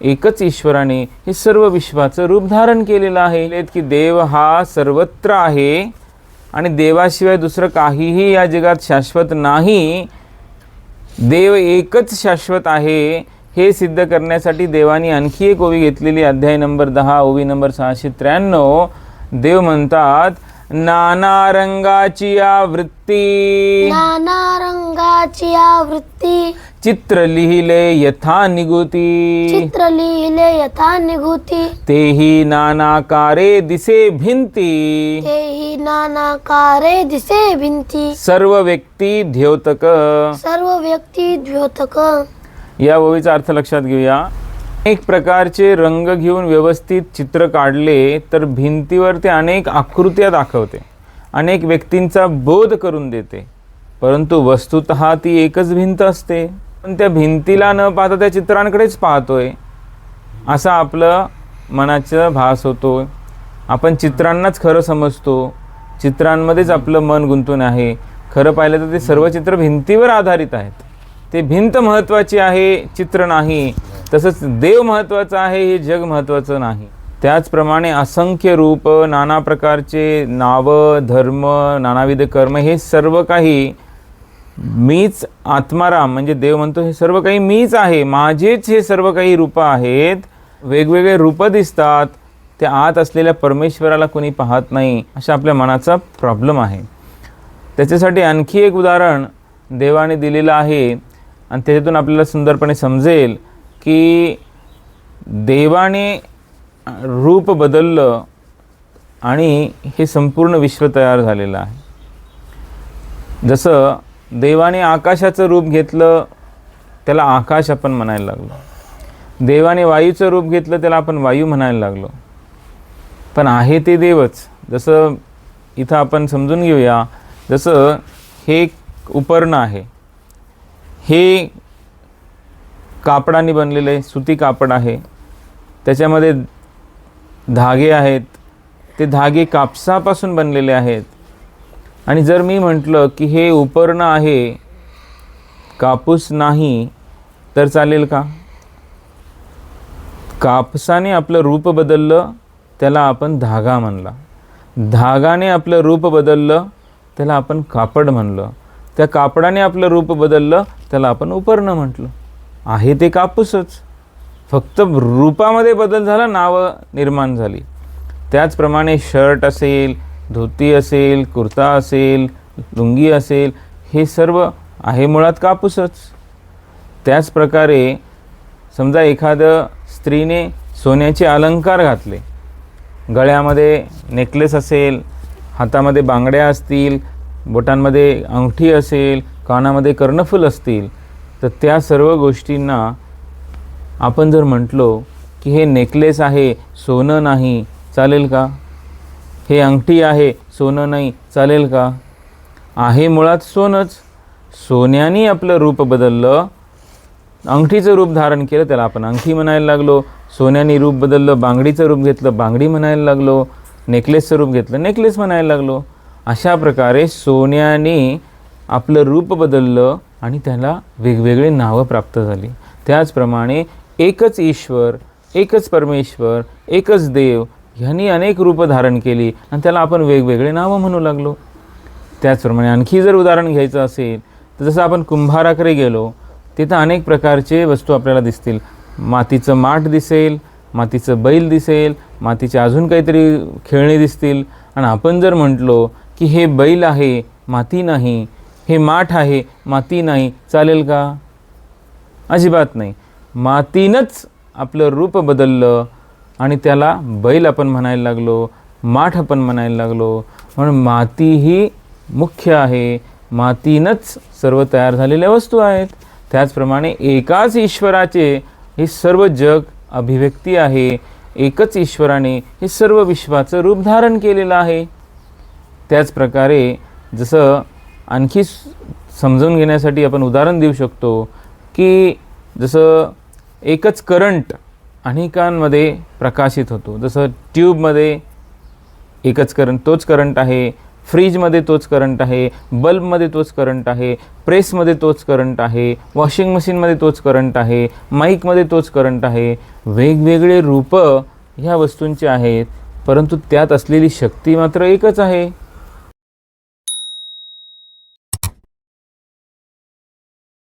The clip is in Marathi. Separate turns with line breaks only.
एकच ईश्वराने हे सर्व विश्वाचं रूप धारण केलेलं आहे. की देव हा सर्वत्र आहे आणि देवाशिवाय दुसरं काहीही या जगात शाश्वत नाही. देव एकच शाश्वत आहे हे सिद्ध करण्यासाठी देवानी आणखी एक ओवी घेतलेली अध्याय नंबर दहा ओवी नंबर सहाशे त्र्याण्णव. देव म्हणतात नाना रंगाची आवृत्ती.
नाना रंगाची आवृत्ती.
चित्र लिहिले यथा निगुती.
चित्र लिहिले यथा निघुती
तेही नानाकारे दिसे भिंती.
तेही नाना कारे दिसे भिंती.
सर्व व्यक्ती द्योतक.
सर्व व्यक्ती द्योतक.
या ओवीचा अर्थ लक्षात घेऊया. अनेक प्रकारचे रंग घेऊन व्यवस्थित चित्र काढले तर भिंतीवर ते अनेक आकृत्या दाखवते अनेक व्यक्तींचा बोध करून देते. परंतु वस्तुत ती एकच भिंत असते. पण त्या भिंतीला न पाहता त्या चित्रांकडेच पाहतोय. असा आपलं मनाचा भास होतो. आपण चित्रांनाच खरं समजतो. चित्रांमध्येच आपलं मन गुंतून आहे. खरं पाहिलं तर ते सर्व चित्र भिंतीवर आधारित आहेत. ते भिंत महत्त्वाची आहे चित्र नाही. तसंच देव महत्त्वाचं आहे हे जग महत्त्वाचं नाही. त्याचप्रमाणे असंख्य रूप नाना प्रकारचे नावं धर्म नानाविध कर्म हे सर्व काही मीच आत्माराम म्हणजे देव म्हणतो हे सर्व काही मीच आहे. माझेच हे सर्व काही रूपं आहेत. वेगवेगळे रूपं दिसतात. त्या आत असलेल्या परमेश्वराला कोणी पाहत नाही अशा आपल्या मनाचा प्रॉब्लेम आहे. त्याच्यासाठी आणखी एक उदाहरण देवाने दिलेलं आहे. आणि त्याच्यातून आपल्याला सुंदरपणे समजेल. की देवाने रूप बदललं आणि हे संपूर्ण विश्व तयार झालेलं आहे. जसं देवाने आकाशाचं रूप घेतलं त्याला आकाश आपण म्हणायला लागलो. देवाने वायूचं रूप घेतलं त्याला आपण वायू म्हणायला लागलो. पण आहे ते देवच. जसं इथं आपण समजून घेऊया जसं हे एक आहे. हे कापडाने बनलेलं आहे सुती कापड आहे. त्याच्यामध्ये धागे आहेत. ते धागे कापसापासून बनलेले आहेत. आणि जर मी म्हटलं की हे उपर्ण आहे कापूस नाही तर चालेल का? कापसाने आपलं रूप बदललं त्याला आपण धागा म्हणला. धागाने आपलं रूप बदललं त्याला आपण कापड म्हणलं. त्या कापडाने आपलं रूप बदललं त्याला आपण उपर्ण म्हटलं. आहे ते कापूसच. फक्त रूपामध्ये बदल झाला नावं निर्माण झाली. त्याचप्रमाणे शर्ट असेल धोती असेल कुर्ता असेल लुंगी असेल हे सर्व आहे मुळात कापूसच. त्याचप्रकारे समजा एखादं स्त्रीने सोन्याचे अलंकार घातले. गळ्यामध्ये नेकलेस असेल हातामध्ये बांगड्या असतील बोटांमध्ये अंगठी असेल कानामध्ये कर्णफूल असतील तर त्या सर्व गोष्टींना आपण जर म्हटलो की हे नेकलेस आहे सोनं नाही चालेल का? हे अंगठी आहे सोनं नाही चालेल का? आहे मुळात सोनंच. सोन्याने आपलं रूप बदललं अंगठीचं रूप धारण केलं त्याला आपण अंगठी म्हणायला लागलो. सोन्याने रूप बदललं बांगडीचं रूप घेतलं बांगडी म्हणायला लागलो. नेकलेसचं रूप घेतलं नेकलेस म्हणायला लागलो. अशा प्रकारे सोन्याने आपलं रूप बदललं आणि त्याला वेगवेगळे नावं प्राप्त झाली. त्याचप्रमाणे एकच ईश्वर एकच परमेश्वर एकच देव ह्यांनी अनेक रूपं धारण केली आणि त्याला आपण वेगवेगळे नावं म्हणू लागलो. त्याचप्रमाणे आणखी जर उदाहरण घ्यायचं असेल तर जसं आपण कुंभाराकडे गेलो तिथं अनेक प्रकारचे वस्तू आपल्याला दिसतील. मातीचं माठ दिसेल मातीचं बैल दिसेल मातीचे अजून काहीतरी खेळणी दिसतील. आणि आपण जर म्हटलो की हे बैल आहे माती नाही हे माठ आहे माती नाही चालेल का? अजिबात नाही. मातीनंच आपलं रूप बदललं आणि त्याला बैल आपण म्हणायला लागलो माठ आपण म्हणायला लागलो. म्हणून माती ही मुख्य आहे. मातीनंच सर्व तयार झालेल्या वस्तू आहेत. त्याचप्रमाणे एकाच ईश्वराचे हे सर्व जग अभिव्यक्ती आहे. एकच ईश्वराने हे सर्व विश्वाचं रूप धारण केलेलं आहे. त्याचप्रकारे जसं आणखी समजून घेण्यासाठी आपण उदाहरण देऊ शकतो की जसं एकच करंट अनेकांमध्ये प्रकाशित होतो. जसं ट्यूबमध्ये एकच करंट तोच करंट आहे फ्रीजमध्ये तोच करंट आहे बल्बमध्ये तोच करंट आहे प्रेसमध्ये तोच करंट आहे वॉशिंग मशीनमध्ये तोच करंट आहे माईकमध्ये तोच करंट आहे वेगवेगळे रूपं ह्या वस्तूंची आहेत परंतु त्यात असलेली शक्ती मात्र एकच आहे.